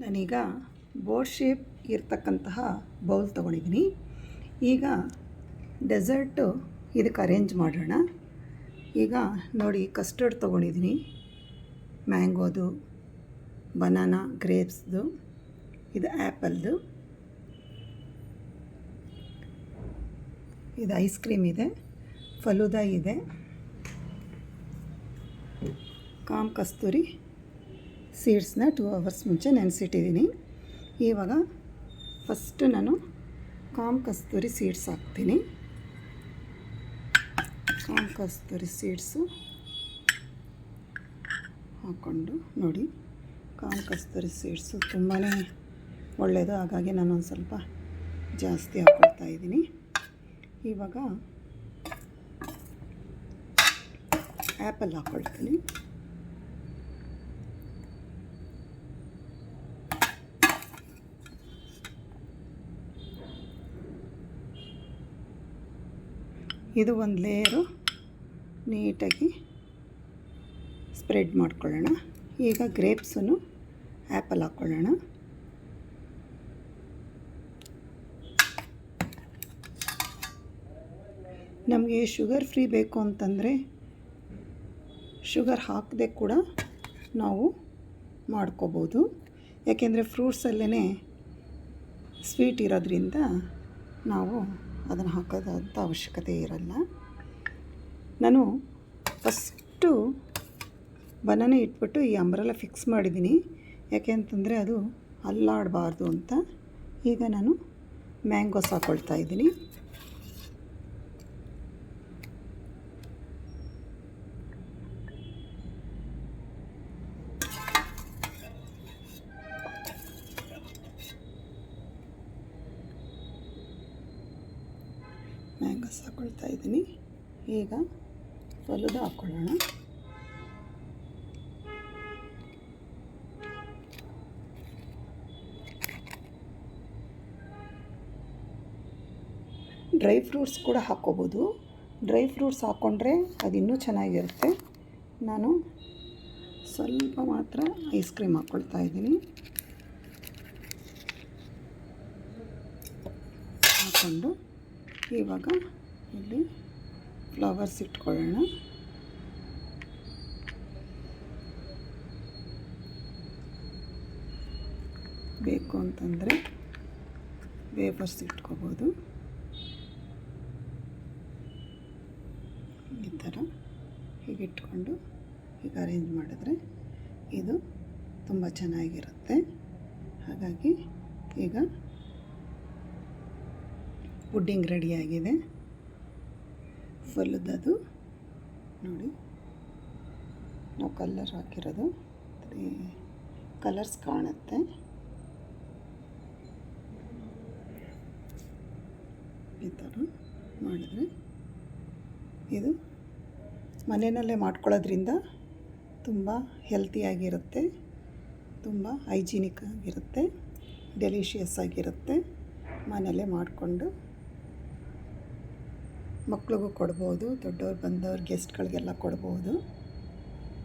ನಾನೀಗ board shape ಇರ್ತಕ್ಕಂತಹ bowl ತೊಗೊಂಡಿದ್ದೀನಿ. ಈಗ ಡೆಸರ್ಟು ಇದಕ್ಕೆ ಅರೇಂಜ್ ಮಾಡೋಣ. ಈಗ ನೋಡಿ ಕಸ್ಟರ್ಡ್ ತೊಗೊಂಡಿದ್ದೀನಿ. ಮ್ಯಾಂಗೋದು ಬನಾನಾ ಗ್ರೇಪ್ಸ್ದು ಇದು ಆ್ಯಪಲ್ದು ಇದು ಐಸ್ ಕ್ರೀಮ್ ಇದೆ ಫಲೂದಾ ಇದೆ. ಕಾಮ್ ಕಸ್ತೂರಿ ಸೀಡ್ಸ್ನ ಟೂ ಅವರ್ಸ್ ಮುಂಚೆ ನೆನೆಸಿಟ್ಟಿದ್ದೀನಿ. ಇವಾಗ ಫಸ್ಟು ನಾನು ಕಾಮ್ ಕಸ್ತೂರಿ ಸೀಡ್ಸ್ ಹಾಕ್ತೀನಿ. ಕಾಮ್ ಕಸ್ತೂರಿ ಸೀಡ್ಸು ಹಾಕ್ಕೊಂಡು ನೋಡಿ. ಕಾಮ್ ಕಸ್ತೂರಿ ಸೀಡ್ಸು ತುಂಬಾ ಒಳ್ಳೆಯದು ಹಾಗಾಗಿ ನಾನು ಒಂದು ಸ್ವಲ್ಪ ಜಾಸ್ತಿ ಹಾಕ್ಕೊಳ್ತಾ ಇದ್ದೀನಿ. ಇವಾಗ ಆ್ಯಪಲ್ ಹಾಕ್ಕೊಳ್ತೀನಿ ಇದು ಒಂದು ಲೇಯರು ನೀಟಾಗಿ ಸ್ಪ್ರೆಡ್ ಮಾಡ್ಕೊಳ್ಳೋಣ. ಈಗ ಗ್ರೇಪ್ಸನ್ನು ಆ್ಯಪಲ್ ಹಾಕ್ಕೊಳ್ಳೋಣ. ನಮಗೆ ಶುಗರ್ ಫ್ರೀ ಬೇಕು ಅಂತಂದರೆ ಶುಗರ್ ಹಾಕದೆ ಕೂಡ ನಾವು ಮಾಡ್ಕೋಬೋದು. ಯಾಕೆಂದರೆ ಫ್ರೂಟ್ಸಲ್ಲೇ ಸ್ವೀಟ್ ಇರೋದ್ರಿಂದ ನಾವು ಅದನ್ನು ಹಾಕೋದಂಥ ಅವಶ್ಯಕತೆ ಇರಲ್ಲ. ನಾನು ಫಸ್ಟು ಬನಾನೆ ಇಟ್ಬಿಟ್ಟು ಈ ಅಂಬ್ರೆಲ್ಲ ಫಿಕ್ಸ್ ಮಾಡಿದ್ದೀನಿ ಯಾಕೆ ಅಂತಂದರೆ ಅದು ಅಲ್ಲಾಡಬಾರ್ದು ಅಂತ ಈಗ ನಾನು ಮ್ಯಾಂಗೋಸ್ ಹಾಕ್ಕೊಳ್ತಾ ಇದ್ದೀನಿ. ಮ್ಯಾಂಗೋಸ್ ಹಾಕ್ಕೊಳ್ತಾ ಇದ್ದೀನಿ. ಈಗ ಫಲೂದ ಹಾಕ್ಕೊಳ್ಳೋಣ ಡ್ರೈ ಫ್ರೂಟ್ಸ್ ಕೂಡ ಹಾಕ್ಕೋಬೋದು ಡ್ರೈ ಫ್ರೂಟ್ಸ್ ಹಾಕ್ಕೊಂಡ್ರೆ ಅದು ಇನ್ನೂ ಚೆನ್ನಾಗಿರುತ್ತೆ. ನಾನು ಸ್ವಲ್ಪ ಮಾತ್ರ ಐಸ್ ಕ್ರೀಮ್ ಹಾಕ್ಕೊಳ್ತಾ ಇದ್ದೀನಿ. ಹಾಕ್ಕೊಂಡು ಇವಾಗ ಇಲ್ಲಿ ಫ್ಲವರ್ಸ್ ಇಟ್ಕೊಳ್ಳೋಣ. ಬೇಕು ಅಂತಂದರೆ ವೇಫರ್ಸ್ ಇಟ್ಕೋಬೋದು. ಈ ಥರ ಹೀಗೆ ಇಟ್ಕೊಂಡು ಹೀಗೆ ಅರೇಂಜ್ ಮಾಡಿದ್ರೆ ಇದು ತುಂಬ ಚೆನ್ನಾಗಿರುತ್ತೆ. ಹಾಗಾಗಿ ಈಗ ಪುಡ್ಡಿಂಗ್ ರೆಡಿಯಾಗಿದೆ ಫುಲ್ದದು ನೋಡಿ. ನಾವು ಕಲ್ಲರ್ ಹಾಕಿರೋದು. ಕಲರ್ಸ್ ಕಾಣುತ್ತೆ. ಈ ಥರ ಮಾಡಿದ್ರೆ ಇದು ಮನೆಯಲ್ಲೇ ಮಾಡ್ಕೊಳ್ಳೋದ್ರಿಂದ ತುಂಬ ಹೆಲ್ತಿಯಾಗಿರುತ್ತೆ ತುಂಬ ಹೈಜೀನಿಕ್ ಆಗಿರುತ್ತೆ. ಡೆಲಿಷಿಯಸ್ ಆಗಿರುತ್ತೆ. ಮನೆಯಲ್ಲೇ ಮಾಡಿಕೊಂಡು ಮಕ್ಳಿಗೂ ಕೊಡ್ಬೋದು ದೊಡ್ಡವ್ರು ಬಂದವ್ರು ಗೆಸ್ಟ್ಗಳಿಗೆಲ್ಲ ಕೊಡ್ಬೋದು.